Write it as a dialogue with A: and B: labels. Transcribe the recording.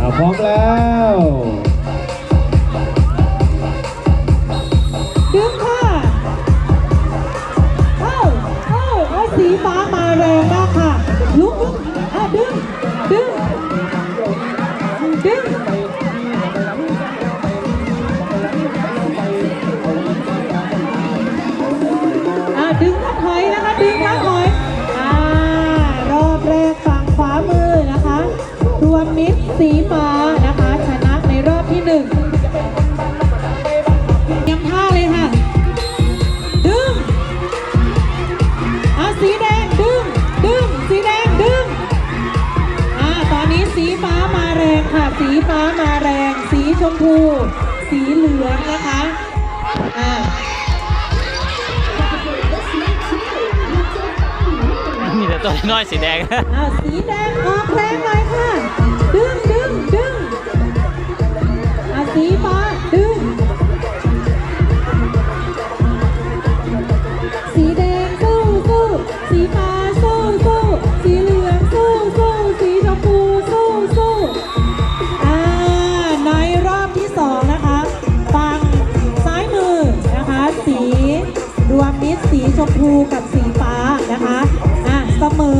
A: อ่าพร้อมแล้ว
B: ดึงค่ะ เอ้า เอ้าเอ้าสีฟ้ามาแรงมากค่ะ ลุกลุกอะดึง ดึง ดึง อะดึงแล้วถอยนะคะ สีฟ้านะคะ ชนะในรอบที่หนึ่งยังท่าเลยค่ะ ดึงอะสีแดงดึง ดึง สีแดงดึงอ่าตอนนี้สีฟ้ามาแรงค่ะ สีฟ้ามาแรง สีชมพู สีเหลืองนะคะอ่า
C: มีแต่ตัวน้อยสีแดง
B: อ่าสีแดงออ สีฟ้าสู้สู้สีเหลืองสู้สู้สีชมพูสู้สู้อ่าในรอบที่สองนะคะฝั่งซ้ายมือนะคะ สีรวมมิตรสีชมพูกับสีฟ้านะคะอะเสมอนะคะเสมอ